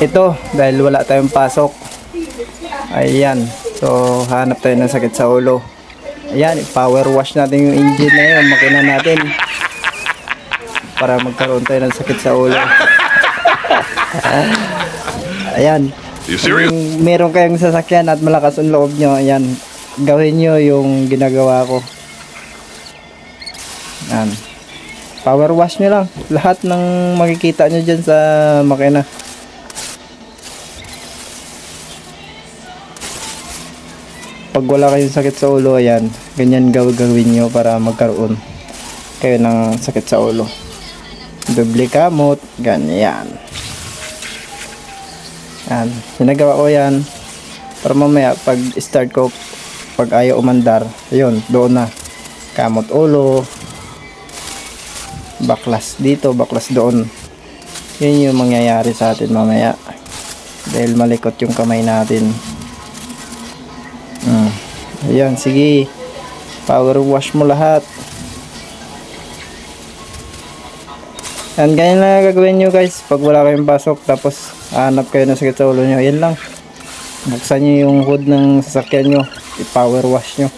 ito dahil wala tayong pasok. Ayan. So hanap tayo ng sakit sa ulo. Ayan power wash natin yung engine na yun. Makina natin. Para magkaroon tayo ng sakit sa ulo. Ayan. Kung meron kayong sasakyan at malakas ang loob nyo ayan. Gawin nyo yung ginagawa ko. Ayan. Power wash nyo lang. Lahat ng makikita nyo dyan sa makina pag wala kayong sakit sa ulo ayan ganyan gaw- gawin nyo para magkaroon kayo ng sakit sa ulo. Doble kamot ganyan. Yan sinagawa ko yan para mamaya pag start ko pag ayaw umandar ayun doon na. Kamot ulo baklas dito baklas doon. Yun yung mangyayari sa atin mamaya. Dahil malikot yung kamay natin. Ayan, sige. Power wash mo lahat. Yan, ganyan lang gagawin nyo guys. Pag wala kayong pasok, tapos hanap kayo ng sakit sa ulo nyo. Yan lang. Buksan nyo yung hood ng sasakyan nyo. I-power wash nyo.